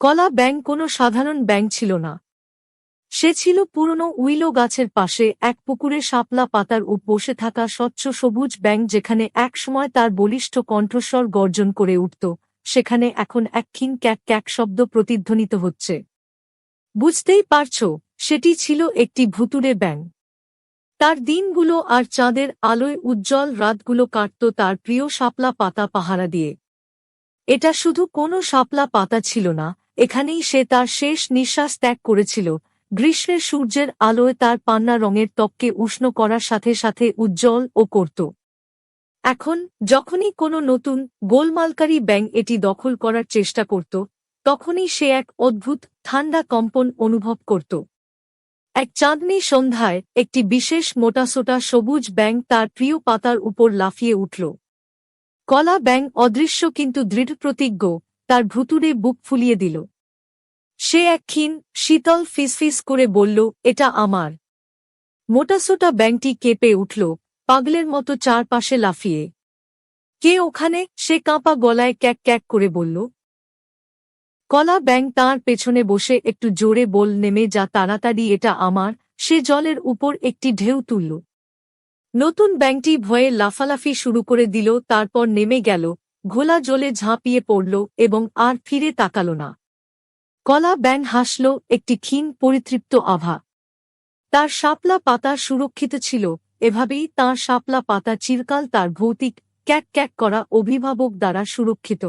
কলা ব্যাং কোনো সাধারণ ব্যাং ছিল না। সে ছিল পুরনো উইলো গাছের পাশে এক পুকুরে শাপলা পাতার উপ বসে থাকা স্বচ্ছ সবুজ ব্যাং যেখানে একসময় তার বলিষ্ঠ কণ্ঠস্বর গর্জন করে উঠত, সেখানে এখন এক ক্ষীণ ক্যাক ক্যাক শব্দ প্রতিধ্বনিত হচ্ছে। বুঝতেই পারছ, সেটি ছিল একটি ভুতুরে ব্যাং তার দিনগুলো আর চাঁদের আলোয় উজ্জ্বল রাতগুলো কাটত তার প্রিয় শাপলা পাতা পাহারা দিয়ে। এটা শুধু কোনো শাপলা পাতা ছিল না এখানেই সে তার শেষ নিঃশ্বাস ত্যাগ করেছিল। গ্রীষ্মের সূর্যের আলোয় তার পান্না রঙের ত্বককে উষ্ণ করার সাথে সাথে উজ্জ্বল ও করত। এখন, যখনই কোনো নতুন, গোলমালকারী ব্যাং এটি দখল করার চেষ্টা করত, তখনই সে এক অদ্ভুত, ঠান্ডা কম্পন অনুভব করত। এক চাঁদনি সন্ধ্যায়, একটি বিশেষ মোটাসোটা সবুজ ব্যাং তার প্রিয় পাতার উপর লাফিয়ে উঠল। কলা ব্যাং অদৃশ্য কিন্তু দৃঢ়প্রতিজ্ঞ, তার ভুতুরে বুক ফুলিয়ে দিল। সে এক ক্ষীণ, শীতল ফিসফিস করে বলল, এটা আমার। মোটাসোটা ব্যাংটি কেঁপে উঠল, পাগলের মতো চারপাশে লাফিয়ে। কে ওখানে? সে কাঁপা গলায় ক্যাক ক্যাক করে বলল। কলা ব্যাং তাঁর পেছনে বসে একটু জোরে বল নেমে যা তাড়াতাড়ি এটা আমার, সে জলের উপর একটি ঢেউ তুলল। নতুন ব্যাংটি ভয়ে লাফালাফি শুরু করে দিল, তারপর নেমে গেল, ঘোলা জলে ঝাঁপিয়ে পড়ল এবং আর ফিরে তাকাল না। কলা ব্যাং হাসল একটি ক্ষীণ পরিতৃপ্ত আভা। তার শাপলা পাতা সুরক্ষিত ছিল, এভাবেই তাঁর শাপলা পাতা চিরকাল তার ভৌতিক ক্যাক ক্যাক করা অভিভাবক দ্বারা সুরক্ষিত।